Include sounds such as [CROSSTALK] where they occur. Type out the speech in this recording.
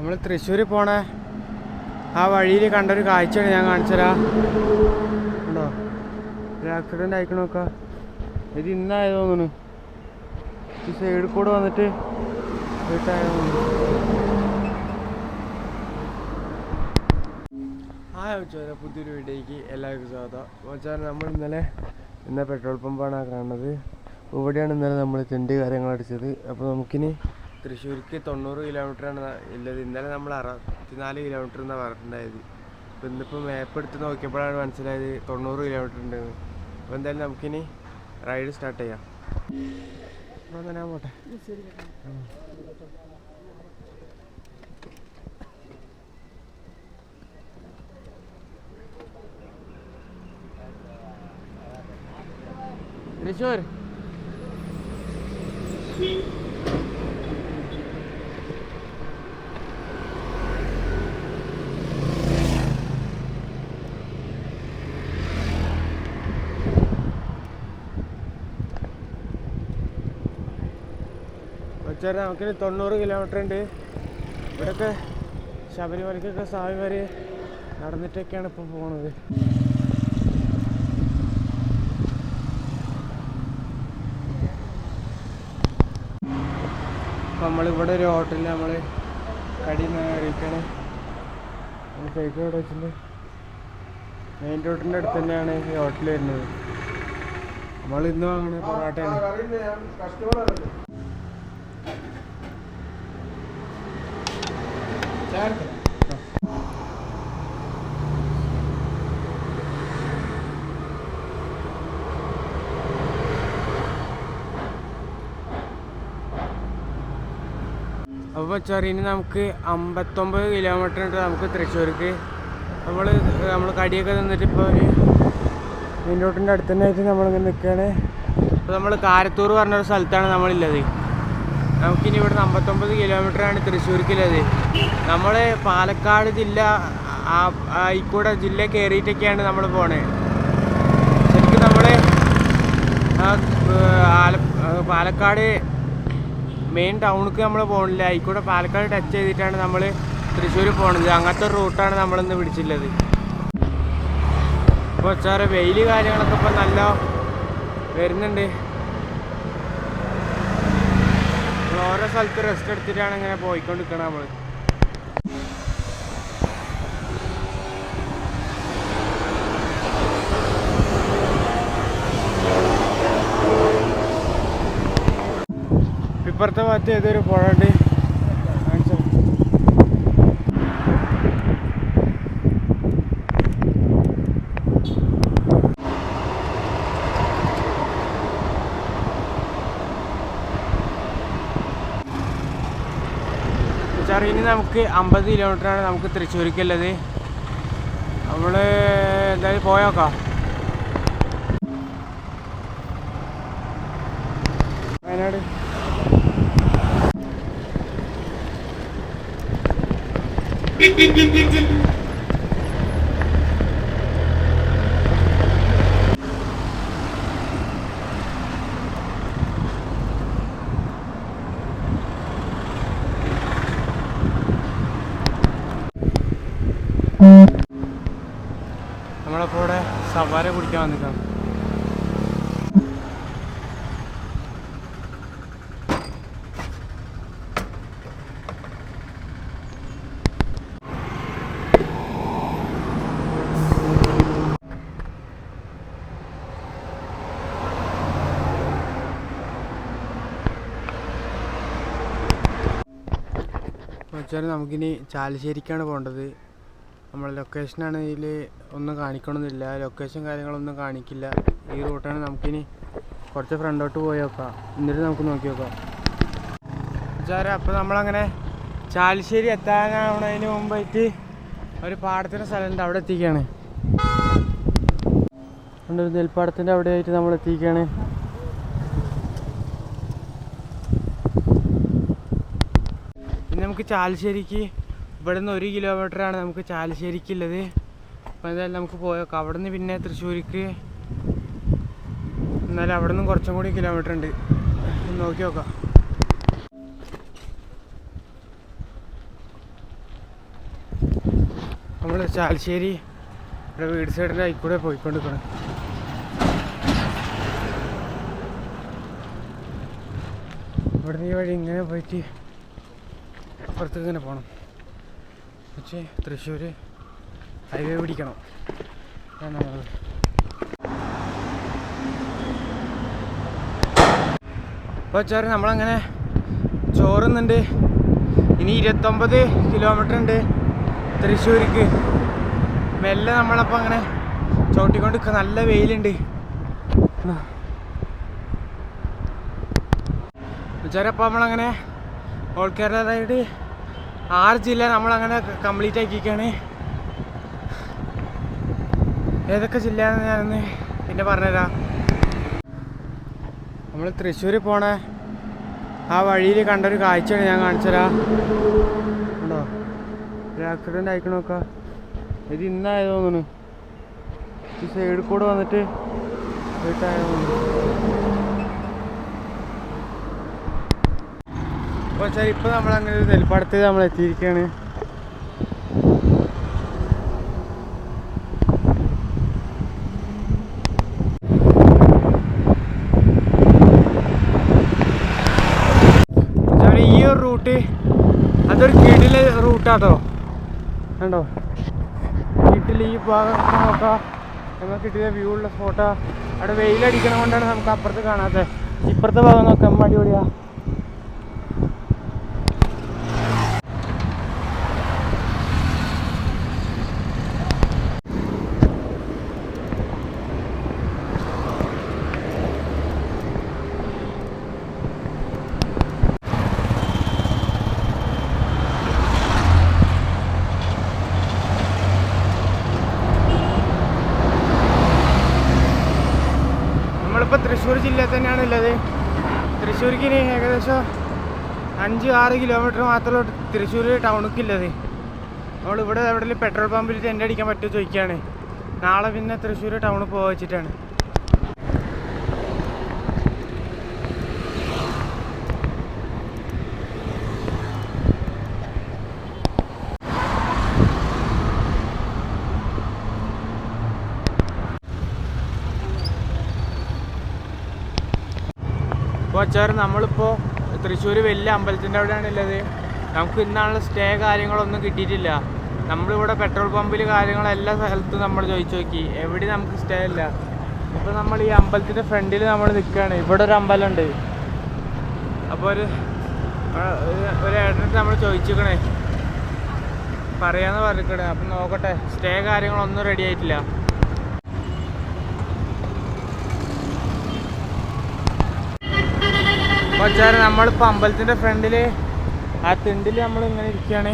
നമ്മൾ തൃശ്ശൂർ പോണ. ആ വഴിയിൽ കണ്ടൊരു കാഴ്ചയാണ് ഞാൻ കാണിച്ചരാ. ഉണ്ടോ ഒരു ആക്സിഡന്റ് ആയിക്കണ നോക്കാം. ഇത് ഇന്നായത് തോന്നുന്നു. ഈ സൈഡിൽ കൂടെ വന്നിട്ട് വീട്ടായ ആ ചോദിച്ചാൽ പുതിയൊരു വീഡിയോയ്ക്ക് എല്ലാവർക്കും സ്വാഗതം. നമ്മൾ ഇന്നലെ ഇന്ന പെട്രോൾ പമ്പാണ് കാണുന്നത്. ഇവിടെയാണ് ഇന്നലെ നമ്മൾ തെണ്ടി കാര്യങ്ങൾ അടിച്ചത്. അപ്പോൾ നമുക്കിനി തൃശ്ശൂർക്ക് തൊണ്ണൂറ് കിലോമീറ്ററാണ് ഉള്ളത്. ഇന്നലെ നമ്മൾ അറുപത്തിനാല് കിലോമീറ്റർ എന്നാണ് പറഞ്ഞിട്ടുണ്ടായത്. അപ്പോൾ ഇന്നിപ്പോൾ മാപ്പ് എടുത്ത് നോക്കിയപ്പോഴാണ് മനസ്സിലായത് തൊണ്ണൂറ് കിലോമീറ്റർ ഉണ്ടെന്ന്. അപ്പോൾ എന്തായാലും നമുക്കിനി റൈഡ് സ്റ്റാർട്ട് ചെയ്യാം. അപ്പോൾ തന്നെ പോട്ടെ. തൃശ്ശൂർ. വെച്ചാൽ നമുക്കൊരു തൊണ്ണൂറ് കിലോമീറ്റർ ഉണ്ട് ഇവിടെയൊക്കെ ശബരിമലയ്ക്കൊക്കെ സ്വാമി വരെ നടന്നിട്ടൊക്കെയാണ് ഇപ്പോൾ പോണത്. നമ്മളിവിടെ ഒരു ഹോട്ടലിൽ നമ്മൾ കടി കഴിക്കണം സൈക്കിൾ ഇവിടെ വെച്ചിട്ട് മെയിൻ റോഡിന്റെ അടുത്ത് തന്നെയാണ് ഈ ഹോട്ടൽ വരുന്നത്. നമ്മൾ ഇന്ന് വാങ്ങണ പൊറോട്ടയാണ്. അപ്പോൾ ചെറിയ നമുക്ക് അമ്പത്തൊമ്പത് കിലോമീറ്റർ ഉണ്ട് നമുക്ക് തൃശ്ശൂർക്ക്. നമ്മൾ നമ്മൾ കടിയൊക്കെ നിന്നിട്ട് ഇപ്പോൾ ഒരു മെയിൻ റോഡിന്റെ അടുത്ത് തന്നെ ആയിട്ട് നമ്മളിങ്ങനെ നിൽക്കുകയാണ് അപ്പോൾ നമ്മൾ കാരത്തൂർ പറഞ്ഞൊരു സ്ഥലത്താണ് നമ്മളുള്ളത് നമുക്കിനി ഇവിടുന്ന് അമ്പത്തൊമ്പത് കിലോമീറ്ററാണ് തൃശ്ശൂർക്കുള്ളത്. നമ്മൾ പാലക്കാട് ജില്ല ആയിക്കൂടെ ജില്ല കയറിയിട്ടൊക്കെയാണ് നമ്മൾ പോണേ. ശരിക്കും നമ്മൾ പാലക്കാട് മെയിൻ ടൗണിക്ക് നമ്മൾ പോകണില്ല ആയിക്കൂടെ പാലക്കാട് ടച്ച് ചെയ്തിട്ടാണ് നമ്മൾ തൃശ്ശൂർ പോണത്. അങ്ങനത്തെ റൂട്ടാണ് നമ്മളിന്ന് പിടിച്ചിട്ടുള്ളത്. ഇപ്പോൾ സാറ് വെയിൽ കാര്യങ്ങളൊക്കെ ഇപ്പം നല്ല വരുന്നുണ്ട് നമ്മൾ ഓരോ സ്ഥലത്ത് റെസ്റ്റ് എടുത്തിട്ടാണ് ഇങ്ങനെ പോയിക്കൊണ്ടിരിക്കണം നമ്മൾ ഇപ്പുറത്തെ ഭാഗത്ത് ഏതൊരു പുഴ ഉണ്ട്? സാർ ഇനി നമുക്ക് അമ്പത് കിലോമീറ്ററാണ് നമുക്ക് തൃശ്ശൂർക്കുള്ളത്. നമ്മൾ എന്തായാലും പോയോക്കാം വയനാട്. നമ്മളപ്പോൾ [LAUGHS] വെച്ചാൽ നമുക്കിനി ചാലശ്ശേരിക്കാണ് പോകേണ്ടത്. നമ്മളെ ലൊക്കേഷൻ ആണെങ്കിൽ ഒന്നും കാണിക്കണമെന്നില്ല ലൊക്കേഷൻ കാര്യങ്ങളൊന്നും കാണിക്കില്ല. ഈ റൂട്ടാണ് നമുക്കിനി കുറച്ച് ഫ്രണ്ടോട്ട് പോയി നോക്കാം. എന്നിട്ട് നമുക്ക് നോക്കി നോക്കാം. വിചാരം അപ്പോൾ നമ്മളങ്ങനെ ചാലശ്ശേരി എത്താനാവണതിന് മുമ്പായിട്ട് ഒരു പാടത്തിന്റെ സ്ഥലമുണ്ട് അവിടെ എത്തിക്കുകയാണ് നെൽപ്പാടത്തിന്റെ അവിടെ ആയിട്ട് നമ്മൾ എത്തിക്കുകയാണ് ഇനി നമുക്ക് ചാലശ്ശേരിക്ക് ഇവിടെ നിന്ന് ഒരു കിലോമീറ്ററാണ് നമുക്ക് ചാലശ്ശേരിക്കുള്ളത്. അപ്പോൾ എന്തായാലും നമുക്ക് പോയേക്കാം. അവിടെ നിന്ന് പിന്നെ തൃശ്ശൂർക്ക് എന്നാലും അവിടെ നിന്നും കുറച്ചും കൂടി കിലോമീറ്റർ ഉണ്ട്. നോക്കി നോക്കാം. നമ്മൾ ചാലശ്ശേരി ഇവിടെ വീട് സൈഡിന്റെ ആയിക്കൂടെ പോയിക്കൊണ്ടിരിക്കണം. ഇവിടുന്ന് ഈ വഴി ഇങ്ങനെ പോയിട്ട് അപ്പുറത്തേക്ക് ഇങ്ങനെ പോകണം. പക്ഷേ തൃശ്ശൂർ ഹൈവേ പിടിക്കണം. അതാണ് നമ്മൾ. അപ്പോൾ വെച്ചാൽ നമ്മളങ്ങനെ ചോറുന്നുണ്ട്. ഇനി ഇരുപത്തൊമ്പത് കിലോമീറ്റർ ഉണ്ട് തൃശ്ശൂർക്ക് മെല്ലെ നമ്മളപ്പോൾ അങ്ങനെ ചവിട്ടിക്കൊണ്ട് നല്ല വെയിലുണ്ട്. ചേരപ്പോൾ നമ്മളങ്ങനെ ഓൾ കേരള റൈഡ് ആറ് ജില്ല നമ്മളങ്ങനെ കംപ്ലീറ്റ് ആക്കിയിരിക്കുകയാണ് ഏതൊക്കെ ജില്ലയാണെന്ന് ഞാനൊന്ന് പിന്നെ പറഞ്ഞുതരാം. നമ്മൾ തൃശ്ശൂർ പോണ ആ വഴിയിൽ കണ്ടൊരു കാഴ്ചയാണ് ഞാൻ കാണിച്ചുതരാം. ഉണ്ടോ? ഒരു ആക്സിഡന്റ് ആയിക്കണ നോക്ക. ഇത് ഇന്നായത് തോന്നുന്നു ഈ സൈഡിൽ കൂടെ വന്നിട്ട് വീട്ടായത് തോന്നുന്നു അപ്പോൾ വെച്ചാൽ നമ്മൾ അങ്ങനെ ഒരു നെൽപ്പാടത്ത് നമ്മൾ എത്തിയിരിക്കുകയാണ് ഈ ഒരു റൂട്ട് അതൊരു കിടിലെ റൂട്ടാട്ടോ. കണ്ടോ? വീട്ടിൽ ഈ ഭാഗം നോക്കാം. നമുക്ക് കിട്ടിയ വ്യൂ ഉള്ള സ്പോട്ടാ അവിടെ വെയിലടിക്കണ കൊണ്ടാണ് നമുക്ക് അപ്പുറത്ത് കാണാത്തത് ഇപ്പുറത്തെ ഭാഗം നോക്കാം അടിപൊളിയാ നമ്മളിപ്പോൾ തൃശ്ശൂർ ജില്ലയിൽ തന്നെയാണ് ഉള്ളത്. തൃശ്ശൂർക്ക് ഇനി ഏകദേശം അഞ്ച് ആറ് കിലോമീറ്റർ മാത്രമേ തൃശ്ശൂർ ടൗണിലേക്ക് ഉള്ളത്. നമ്മൾ ഇവിടെ എവിടെയെങ്കിലും പെട്രോൾ പമ്പിൽ ടെന്റ് അടിക്കാൻ പറ്റുമോ ചോദിക്കുകയാണ്. നാളെ പിന്നെ തൃശ്ശൂർ ടൗണിൽ പോകാൻ വെച്ചിട്ടാണ്. ഇപ്പോൾ അച്ചാർ നമ്മളിപ്പോൾ തൃശ്ശൂർ വലിയ അമ്പലത്തിന്റെ അവിടെയാണ് ഉള്ളത്. നമുക്ക് ഇന്നാണുള്ള സ്റ്റേ കാര്യങ്ങളൊന്നും കിട്ടിയിട്ടില്ല. നമ്മളിവിടെ പെട്രോൾ പമ്പിൽ കാര്യങ്ങളെല്ലാ സ്ഥലത്തും നമ്മൾ ചോദിച്ചു നോക്കി. എവിടെ നമുക്ക് സ്റ്റേ ഇല്ല. ഇപ്പോൾ നമ്മൾ ഈ അമ്പലത്തിന്റെ ഫ്രണ്ടിൽ നമ്മൾ നിൽക്കുകയാണ് ഇവിടെ ഒരു അമ്പലമുണ്ട് അപ്പോൾ ഒരു ഒരു- ഏട്ടനടുത്ത് നമ്മൾ ചോദിച്ചിരിക്കണേ. പറയാന്ന് പറഞ്ഞിരിക്കണേ. അപ്പം നോക്കട്ടെ സ്റ്റേ കാര്യങ്ങളൊന്നും റെഡി ആയിട്ടില്ല. പക്ഷേ നമ്മളിപ്പോൾ അമ്പലത്തിന്റെ ഫ്രണ്ടിൽ ആ തിണ്ടിൽ നമ്മൾ ഇങ്ങനെ ഇരിക്കുകയാണ്